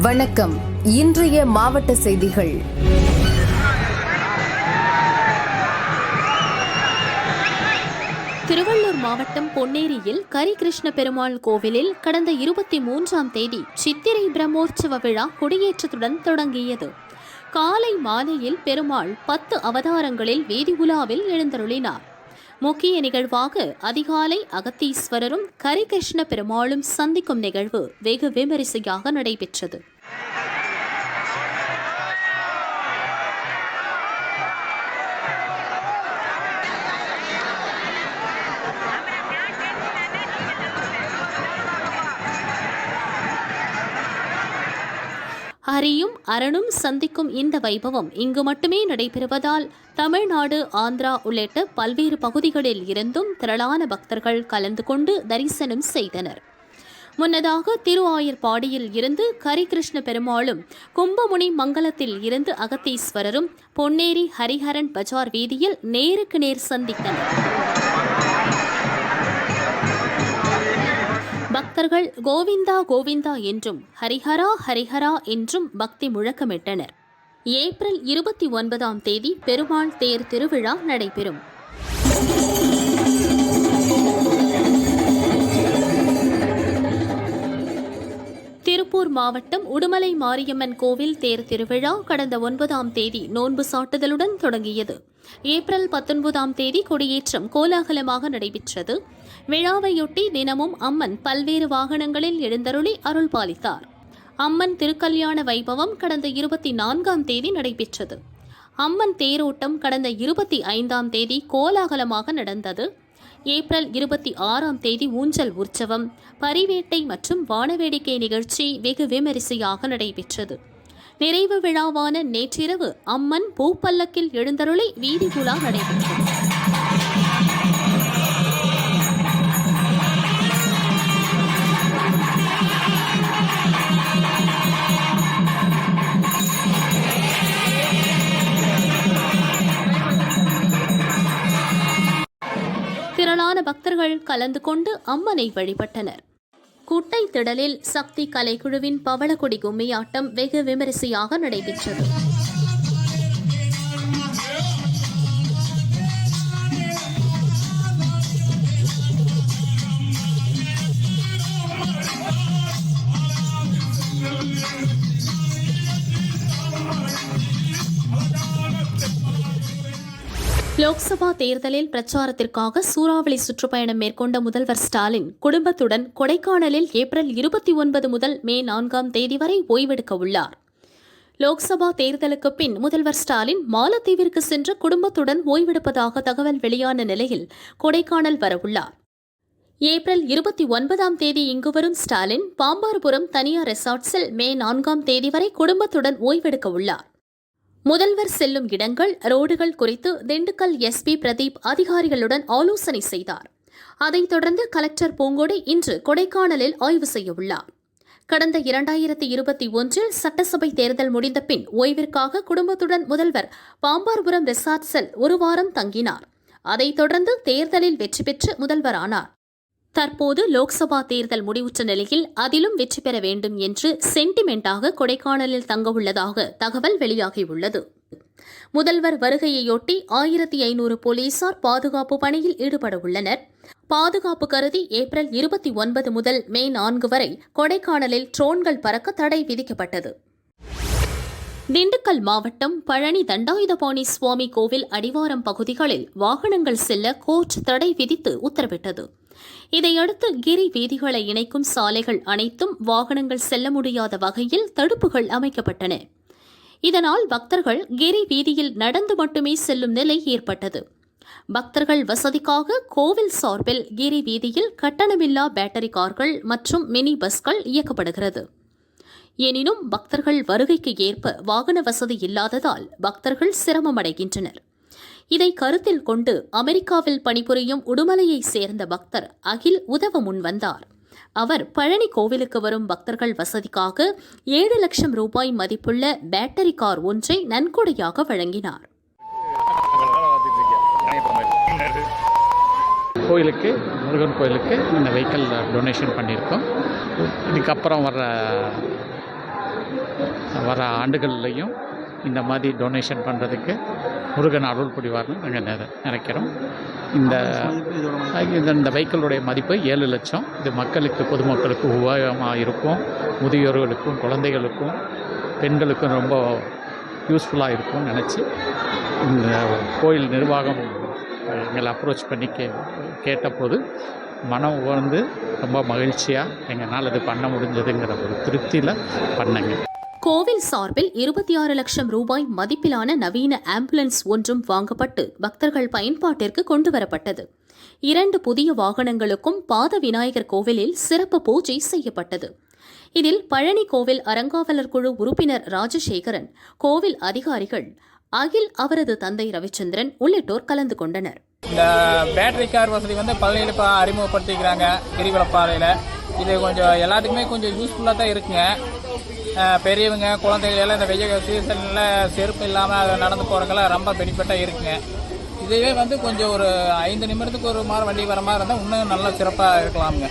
வணக்கம். இன்றைய மாவட்ட செய்திகள். திருவள்ளூர் மாவட்டம் பொன்னேரியில் கரிகிருஷ்ண பெருமாள் கோவிலில் கடந்த இருபத்தி மூன்றாம் தேதி சித்திரை பிரம்மோற்சவ விழா கொடியேற்றத்துடன் தொடங்கியது. காலை மாலையில் பெருமாள் பத்து அவதாரங்களில் வீதி உலாவில் எழுந்தருளினார். முக்கிய நிகழ்வாக அதிகாலை அகத்தீஸ்வரரும் கரிகிருஷ்ண பெருமாளும் சந்திக்கும் நிகழ்வு வெகு விமரிசையாக நடைபெற்றது. ஹரியும் அரணும் சந்திக்கும் இந்த வைபவம் இங்கு மட்டுமே நடைபெறுவதால் தமிழ்நாடு ஆந்திரா உள்ளிட்ட பல்வேறு பகுதிகளில் இருந்தும் திரளான பக்தர்கள் கலந்து கொண்டு தரிசனம் செய்தனர். முன்னதாக திருவாயர்பாடியில் இருந்து கரிகிருஷ்ண பெருமாளும் கும்பமுனி மங்கலத்தில் இருந்து அகத்தீஸ்வரரும் பொன்னேரி ஹரிஹரன் பஜார் வீதியில் நேருக்கு நேர் சந்தித்தனர். பக்தர்கள் கோவிந்தா கோவிந்தா என்றும் ஹரிஹரா ஹரிஹரா என்றும் பக்தி முழக்கமிட்டனர். ஏப்ரல் இருபத்தி ஒன்பதாம் தேதி பெருமாள் தேர் திருவிழா நடைபெறும். திருப்பூர் மாவட்டம் உடுமலை மாரியம்மன் கோவில் தேர் திருவிழா கடந்த ஒன்பதாம் தேதி நோன்பு சாட்டுதலுடன் தொடங்கியது. ஏப்ரல் பத்தொன்பதாம் தேதி கொடியேற்றம் கோலாகலமாக நடைபெற்றது. விழாவையொட்டி தினமும் அம்மன் பல்வேறு வாகனங்களில் எழுந்தருளி அருள் பாலித்தார். அம்மன் திருக்கல்யாண வைபவம் கடந்த இருபத்தி நான்காம் தேதி நடைபெற்றது. அம்மன் தேரோட்டம் கடந்த இருபத்தி ஐந்தாம் தேதி கோலாகலமாக நடந்தது. ஏப்ரல் இருபத்தி ஆறாம் தேதி ஊஞ்சல் உற்சவம் பரிவேட்டை மற்றும் வானவேடிக்கை நிகழ்ச்சி வெகு விமரிசையாக நடைபெற்றது. நிறைவு விழாவான நேற்றிரவு அம்மன் பூப்பல்லக்கில் எழுந்தருளி வீதி உலா நடைபெற்றது. திரளான பக்தர்கள் கலந்து கொண்டு அம்மனை வழிபட்டனர். குட்டை திடலில் சக்தி கலைக்குழுவின் பவளக்கொடி கும்மியாட்டம் வெகு விமரிசையாக நடைபெற்றது. லோக்சபா தேர்தலில் பிரச்சாரத்திற்காக சூறாவளி சுற்றுப்பயணம் மேற்கொண்ட முதல்வர் ஸ்டாலின் குடும்பத்துடன் கொடைக்கானலில் ஏப்ரல் இருபத்தி ஒன்பது முதல் மே நான்காம் தேதி வரை ஓய்வெடுக்க உள்ளார். லோக்சபா தேர்தலுக்கு பின் முதல்வர் ஸ்டாலின் மாலத்தீவிற்கு சென்று குடும்பத்துடன் ஓய்வெடுப்பதாக தகவல் வெளியான நிலையில் கொடைக்கானல் வரவுள்ளார் ஏப்ரல் இருபத்தி ஒன்பதாம் தேதி இங்கு வரும் ஸ்டாலின் பாம்பார்புரம் தனியார் ரெசார்ட்ஸில் மே நான்காம் தேதி வரை குடும்பத்துடன் ஓய்வெடுக்க உள்ளார். முதல்வர் செல்லும் இடங்கள் ரோடுகள் குறித்து திண்டுக்கல் எஸ்பி பிரதீப் அதிகாரிகளுடன் ஆலோசனை செய்தார். அதைத் தொடர்ந்து கலெக்டர் பூங்கொடி இன்று கொடைக்கானலில் ஆய்வு செய்யவுள்ளார். கடந்த இரண்டாயிரத்தி இருபத்தி ஒன்றில் சட்டசபை தேர்தல் முடிந்த பின் ஓய்விற்காக குடும்பத்துடன் முதல்வர் பாம்பார்புரம் ரிசார்ட்ஸில் ஒரு வாரம் தங்கினார். அதைத் தொடர்ந்து தேர்தலில் வெற்றி பெற்று முதல்வரானார். தற்போது லோக்சபா தேர்தல் முடிவுற்ற நிலையில் அதிலும் வெற்றி பெற வேண்டும் என்று சென்டிமெண்டாக கொடைக்கானலில் தங்கவுள்ளதாக தகவல் வெளியாகியுள்ளது. முதல்வர் வருகையையொட்டி ஆயிரத்தி ஐநூறு போலீசார் பாதுகாப்பு பணியில் ஈடுபட உள்ளனர் பாதுகாப்பு கருதி ஏப்ரல் இருபத்தி ஒன்பது முதல் மே நான்கு வரை கொடைக்கானலில் ட்ரோன்கள் பறக்க தடை விதிக்கப்பட்டது. திண்டுக்கல் மாவட்டம் பழனி தண்டாயுதபாணி சுவாமி கோவில் அடிவாரம் பகுதிகளில் வாகனங்கள் செல்ல கோர்ட் தடை விதித்து உத்தரவிட்டது. இதையடுத்து கிரி வீதிகளை இணைக்கும் சாலைகள் அனைத்தும் வாகனங்கள் செல்ல முடியாத வகையில் தடுப்புகள் அமைக்கப்பட்டன. இதனால் பக்தர்கள் கிரி வீதியில் நடந்து மட்டுமே செல்லும் நிலை ஏற்பட்டது. பக்தர்கள் வசதிக்காக கோவில் சார்பில் கிரி வீதியில் கட்டணமில்லா பேட்டரி கார்கள் மற்றும் மினி பஸ்கள் இயக்கப்படுகிறது. எனினும் பக்தர்கள் வருகைக்கு ஏற்ப வாகன வசதி இல்லாததால் பக்தர்கள் சிரமமடைகின்றனர். இதை கருத்தில் கொண்டு அமெரிக்காவில் பணிபுரியும் உடுமலையைச் சேர்ந்த பக்தர் அகில் உதவ முன்வந்தார் அவர் பழனி கோவிலுக்கு வரும் பக்தர்கள் வசதிக்காக ஏழு லட்சம் ரூபாய் மதிப்புள்ள பேட்டரி கார் ஒன்றை நன்கொடையாக வழங்கினார். கோயிலுக்கு முருகன் கோயிலுக்கு இந்த வெஹிக்கிள் டொனேஷன் பண்ணியிருக்கோம். இதுக்கப்புறம் வர வர ஆண்டுகள்லையும் இந்த மாதிரி டொனேஷன் பண்ணுறதுக்கு முருகன் அருள் புரிவார்னு நாங்கள் நினைக்கிறோம். இந்த இந்த- இந்த வெஹிக்கிளுடைய மதிப்பு ஏழு லட்சம். இது மக்களுக்கு பொதுமக்களுக்கு உபயோகமாக இருக்கும் முதியோர்களுக்கும் குழந்தைகளுக்கும் பெண்களுக்கும் ரொம்ப யூஸ்ஃபுல்லாக இருக்கும்னு நினச்சி இந்த கோயில் நிர்வாகம் எங்களை அப்ரோச் பண்ணி கே கேட்டபோது மனம் உணர்ந்து ரொம்ப மகிழ்ச்சியாக எங்களால் இது பண்ண முடிஞ்சதுங்கிற ஒரு திருப்தியில் பண்ணேங்க. கோவில் சார்பில் இருபத்தி ஆறு லட்சம் ரூபாய் மதிப்பிலான நவீன ஆம்புலன்ஸ் ஒன்றும் வாங்கப்பட்டு பக்தர்கள் பயன்பாட்டிற்கு கொண்டுவரப்பட்டது. இரண்டு புதிய வாகனங்களுக்கும் பாத விநாயகர் கோவிலில் சிறப்பு பூஜை செய்யப்பட்டது. இதில் பழனி கோவில் அறங்காவலர் குழு உறுப்பினர் ராஜசேகரன் கோவில் அதிகாரிகள் அகில் அவரது தந்தை ரவிச்சந்திரன் உள்ளிட்டோர் கலந்து கொண்டனர். இந்த பேட்டரி கார் வசதி வந்து பழனியில் இப்போ அறிமுகப்படுத்திக்கிறாங்க கிரிவலப்பாதையில் இது கொஞ்சம் எல்லாத்துக்குமே கொஞ்சம் யூஸ்ஃபுல்லாக தான் இருக்குங்க. பெரியவங்க குழந்தைகள் எல்லாம் இந்த வெய்ய சீசனில் செருப்பு இல்லாமல் நடந்து போகிறவங்களாம் ரொம்ப பெனிஃபிட்டாக இருக்குங்க. இதுவே வந்து கொஞ்சம் ஒரு ஐந்து நிமிடத்துக்கு ஒரு மாதிரி வண்டி வர மாதிரி இருந்தால் இன்னும் நல்லா சிறப்பாக இருக்கலாமுங்க.